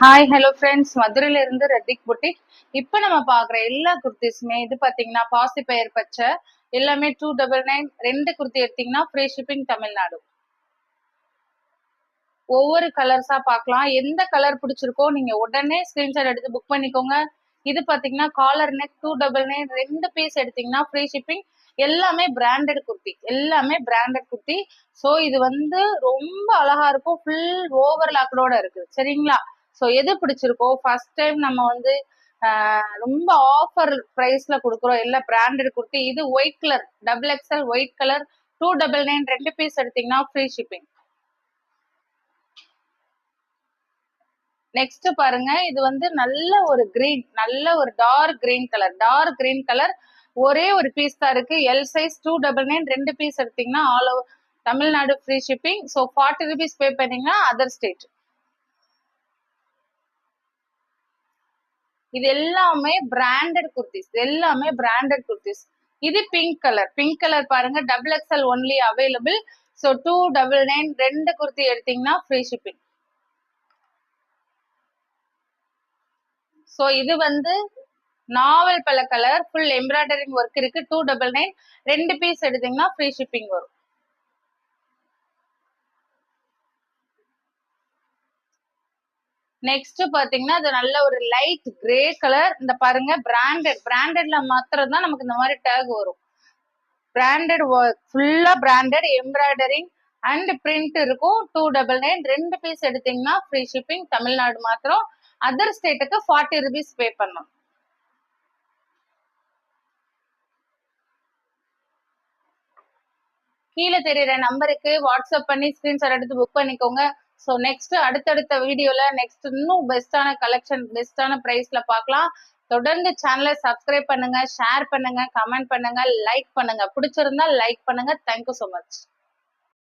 Hi hello friends மதுரையில இருந்து ரத்திக் boutique இப்போ நம்ம பாக்குற எல்லா குர்த்திஸுமே இது பார்த்தீங்கன்னா பாசி பெயர் பச்சை எல்லாமே டூ டபுள் நைன் ரெண்டு குர்த்தி எடுத்தீங்கன்னா ஃப்ரீ ஷிப்பிங் தமிழ்நாடு. ஒவ்வொரு கலர்ஸா பார்க்கலாம். எந்த கலர் பிடிச்சிருக்கோ நீங்க உடனே ஸ்கிரீன்ஷாட் எடுத்து புக் பண்ணிக்கோங்க. இது பார்த்தீங்கன்னா collar neck two double nine ரெண்டு பீஸ் எடுத்தீங்கன்னா ஃப்ரீ ஷிப்பிங் எல்லாமே பிராண்டட் குர்த்தி. எல்லாமே பிராண்டட் குர்த்தி. ஸோ இது வந்து ரொம்ப அழகா இருக்கும். ஃபுல் ஓவர் ஓவர்லாக்கடோட இருக்கு. சரிங்களா? ஸோ எது பிடிச்சிருக்கோ ஃபர்ஸ்ட் டைம் நம்ம வந்து ரொம்ப ஆஃபர் ப்ரைஸ்ல கொடுக்குறோம். எல்லாம் பிராண்டட் கொடுத்து இது white colour double XL white colour two double nine ரெண்டு பீஸ் எடுத்தீங்கன்னா ஃப்ரீ ஷிப்பிங் நெக்ஸ்ட் பாருங்க. இது வந்து நல்ல ஒரு கிரீன் நல்ல ஒரு dark green colour dark green colour ஒரே ஒரு பீஸ் தான் இருக்கு. L size two double nine ரெண்டு பீஸ் எடுத்தீங்கன்னா all over Tamil Nadu free shipping so forty rupees pay பண்ணீங்கன்னா அதர் ஸ்டேட் இது எல்லாமே பிராண்டட் குர்த்திஸ் எல்லாமே பிராண்டட் குர்த்திஸ் இது பிங்க் கலர் பிங்க் கலர் பாருங்க double XL only available so two double nine ரெண்டு குர்த்தி எடுத்தீங்கன்னா ஃப்ரீ ஷிப்பிங் ஸோ இது வந்து நாவல் பல கலர் ஃபுல் எம்ப்ராய்டரிங் ஒர்க் இருக்கு. டூ டபுள் நைன் ரெண்டு பீஸ் எடுத்தீங்கன்னா ஃப்ரீ ஷிப்பிங் வரும். நெக்ஸ்ட் பாத்தீங்கன்னா அது நல்ல ஒரு லைட் கிரே கலர் இந்த பாருங்க பிராண்டட் பிராண்டட்ல மாத்திரம் தான் நமக்கு இந்த மாதிரி டேக் வரும். பிராண்டட் ஃபுல்லா பிராண்டட் எம்ப்ராய்டரிங் அண்ட் பிரிண்ட் இருக்கும். டூ டபுள் நைன் ரெண்டு பீஸ் எடுத்தீங்கன்னா ஃப்ரீ ஷிப்பிங் தமிழ்நாடு மாத்திரம். அதர் ஸ்டேட்டுக்கு ஃபார்ட்டி ருபீஸ் பே பண்ணணும். கீழே தெரியுற நம்பருக்கு வாட்ஸ்அப் பண்ணி ஸ்கிரீன்ஷாட் எடுத்து புக் பண்ணிக்கோங்க. ஸோ நெக்ஸ்ட் அடுத்தடுத்த வீடியோல நெக்ஸ்ட் இன்னும் பெஸ்டான கலெக்ஷன் பெஸ்டான ப்ரைஸ்ல பார்க்கலாம் தொடர்ந்து சேனலை சப்ஸ்கிரைப் பண்ணுங்க ஷேர் பண்ணுங்க கமெண்ட் பண்ணுங்க லைக் பண்ணுங்க. பிடிச்சிருந்தா லைக் பண்ணுங்க. Thank you so much